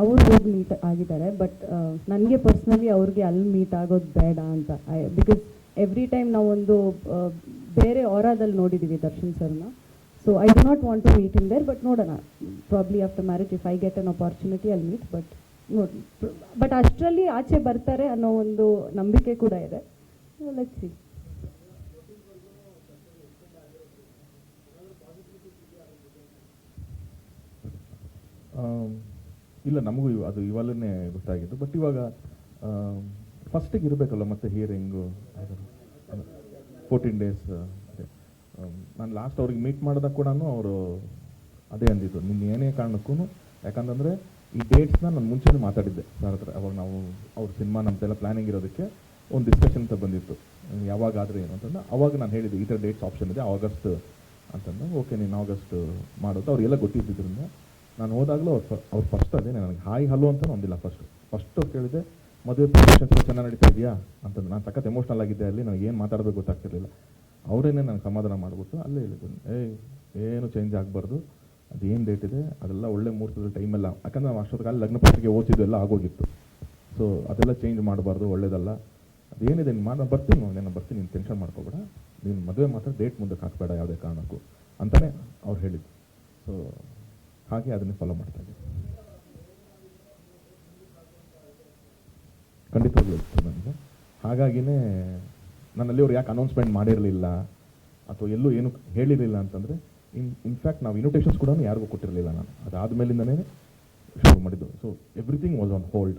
ಅವ್ರು ಹೋಗಿ ಮೀಟ್ ಆಗಿದ್ದಾರೆ ಬಟ್ ನನಗೆ ಪರ್ಸ್ನಲಿ ಅವ್ರಿಗೆ ಅಲ್ಲಿ ಮೀಟ್ ಆಗೋದು ಬೇಡ ಅಂತ. ಬಿಕಾಸ್ ಎವ್ರಿ ಟೈಮ್ ನಾವೊಂದು ಬೇರೆ ಆರಾದಲ್ಲಿ ನೋಡಿದ್ದೀವಿ ದರ್ಶನ್ ಸರ್ನ. So I do not want to meet in there but ನೋಡೋಣ. Probably after marriage if I get an opportunity ಅಲ್ಲಿ ಮೀಟ್ ಬಟ್ ನೋಡಿ ಬಟ್ ಅಷ್ಟರಲ್ಲಿ ಆಚೆ ಬರ್ತಾರೆ ಅನ್ನೋ ಒಂದು ನಂಬಿಕೆ ಕೂಡ ಇದೆ. ಲೆಟ್ಸ್ ಸಿ ಆಮ್, ಇಲ್ಲ, ನಮಗೂ ಅದು ಇವಾಗಲೇ ಗೊತ್ತಾಗಿದ್ದು. ಬಟ್ ಇವಾಗ ಫಸ್ಟಿಗೆ ಇರಬೇಕಲ್ಲ ಮತ್ತೆ ಹಿಯರಿಂಗು ಫೋರ್ಟೀನ್ ಡೇಸ್ ನಾನು ಲಾಸ್ಟ್ ಅವ್ರಿಗೆ ಮೀಟ್ ಮಾಡಿದಾಗ ಕೂಡ ಅವರು ಅದೇ ಅಂದಿದ್ದು ನಿನ್ನ ಏನೇ ಕಾರಣಕ್ಕೂ ಯಾಕಂತಂದರೆ ಈ ಡೇಟ್ಸ್ನ ನಾನು ಮುಂಚೆನೇ ಮಾತಾಡಿದ್ದೆ ಸರ್ ಹತ್ರ. ಅವಾಗ ನಾವು ಅವ್ರ ಸಿನಿಮಾ ನಮ್ಮದೆಲ್ಲ ಪ್ಲಾನಿಂಗ್ ಇರೋದಕ್ಕೆ ಒಂದು ಡಿಸ್ಕಷನ್ ಅಂತ ಬಂದಿತ್ತು. ಯಾವಾಗ ಆದರೆ ಏನು ಅಂತಂದ್ರೆ ಅವಾಗ ನಾನು ಹೇಳಿದ್ದೆ ಈ ಥರ ಡೇಟ್ಸ್ ಆಪ್ಷನ್ ಇದೆ ಆಗಸ್ಟ್ ಅಂತಂದ್ರೆ ಓಕೆ ನೀನು ಆಗಸ್ಟ್ ಮಾಡೋದು ಅವ್ರಿಗೆಲ್ಲ ಗೊತ್ತಿದ್ದರಿಂದ ನಾನು ಹೋದಾಗಲೂ ಅವ್ರು ಅವ್ರು ಫಸ್ಟ್ ಅದೇ, ನನಗೆ ಹಾಯ್ ಹಲೋ ಅಂತ ಒಂದಿಲ್ಲ ಫಸ್ಟ್ ಫಸ್ಟ್ ಕೇಳಿದೆ ಮದುವೆ ಪ್ರಿಪ್ರೇಷನ್ಸ್ ಚೆನ್ನಾಗಿ ನಡೀತಾ ಇದೆಯಾ? ಅಂತಂದು ನಾನು ಸಖತ್ ಎಮೋಷ್ನಲ್ ಆಗಿದ್ದೆ ಅಲ್ಲಿ, ನನಗೆ ಏನು ಮಾತಾಡಬೇಕು ಗೊತ್ತಾಗ್ತಿರ್ಲಿಲ್ಲ. ಅವರೇನೆ ನನಗೆ ಸಮಾಧಾನ ಮಾಡಿಬಿಟ್ಟು ಅಲ್ಲೇ ಹೇಳಿದ್ದು ಏಯ್ ಏನು ಚೇಂಜ್ ಆಗಬಾರ್ದು? ಅದೇನು ಡೇಟ್ ಇದೆ? ಅದೆಲ್ಲ ಒಳ್ಳೆ ಮುಹೂರ್ತದ ಟೈಮೆಲ್ಲ ಯಾಕಂದ್ರೆ ನಾವು ಅಷ್ಟೊತ್ತಿಗೆ ಲಗ್ನ ಪತ್ರಿಕೆ ಓದಿದ್ದು ಎಲ್ಲ ಆಗೋಗಿತ್ತು. ಸೊ ಅದೆಲ್ಲ ಚೇಂಜ್ ಮಾಡಬಾರ್ದು, ಒಳ್ಳೇದಲ್ಲ. ಅದೇನಿದೆ ನೀನು ನಾನು ಬರ್ತೀನಿ ನಾನು ಬರ್ತೀನಿ, ನೀನು ಟೆನ್ಷನ್ ಮಾಡ್ಕೋಬೇಡ. ನೀನು ಮದುವೆ ಮಾತ್ರ ಡೇಟ್ ಮುಂದಕ್ಕೆ ಹಾಕಬೇಡ, ಯಾವುದೇ ಕಾರಣಕ್ಕೂ. ಅಂತಲೇ ಅವ್ರು ಹೇಳಿದ್ದು ಸೊ ಹಾಗೆ ಅದನ್ನು ಫಾಲೋ ಮಾಡ್ತಾ ಇದ್ದೀವಿ ಖಂಡಿತವಾಗ್ಲೂ ನನಗೆ ಹಾಗಾಗಿನೇ ನನ್ನಲ್ಲಿ ಅವ್ರು ಯಾಕೆ ಅನೌನ್ಸ್ಮೆಂಟ್ ಮಾಡಿರಲಿಲ್ಲ ಅಥವಾ ಎಲ್ಲೂ ಏನು ಹೇಳಿರಲಿಲ್ಲ ಅಂತಂದರೆ, ಇನ್ ಇನ್ಫ್ಯಾಕ್ಟ್ ನಾವು ಇನ್ವಿಟೇಷನ್ಸ್ ಕೂಡ ಯಾರಿಗೂ ಕೊಟ್ಟಿರಲಿಲ್ಲ ನಾನು. ಅದಾದ ಮೇಲಿಂದನೇ ಶುರು ಮಾಡಿದ್ದು. So everything was on hold